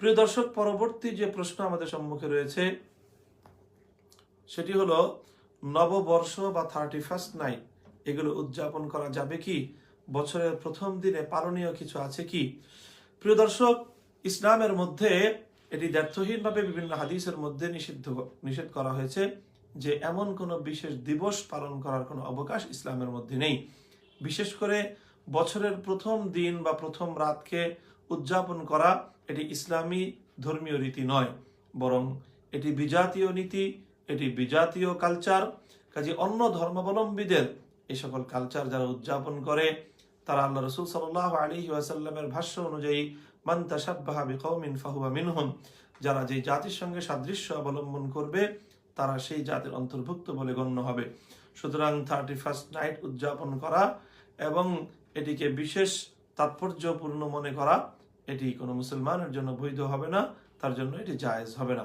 প্রিয় দর্শক, পরবর্তী যে প্রশ্ন আমাদের সম্মুখে রয়েছে, সেটি হলো, নববর্ষ বা থার্টি ফার্স্ট নাইট এগুলো উদযাপন করা যাবে কি? বছরের প্রথম দিনে পালনীয় কিছু আছে কি? প্রিয় দর্শক, ইসলামের মধ্যে এটি দ্ব্যর্থহীনভাবে বিভিন্ন হাদিসের মধ্যে নিষিদ্ধ, নিষেধ করা হয়েছে যে এমন কোনো বিশেষ দিবস পালন করার কোনো অবকাশ ইসলামের মধ্যে নেই। বিশেষ করে বছরের প্রথম দিন বা প্রথম রাতকে উদযাপন করা এটি ইসলামী ধর্মীয় রীতি নয়, বরং এটি বিজাতীয় নীতি, এটি বিজাতীয় কালচার। কাজে অন্য ধর্মাবলম্বীদের এই সকল কালচার যারা উদযাপন করে, তারা আল্লাহ রসুল সাল্লাহ আলী ওয়াসাল্লামের ভাষ্য অনুযায়ী যারা যে জাতির সঙ্গে সাদৃশ্য অবলম্বন করবে, তারা সেই জাতির অন্তর্ভুক্ত বলে গণ্য হবে। সুতরাং থার্টি ফার্স্ট নাইট উদযাপন করা এবং এটিকে বিশেষ তাৎপর্যপূর্ণ মনে করা, এটি কোনো মুসলমানের জন্য বৈধ হবে না, তার জন্য এটি জায়েজ হবে না।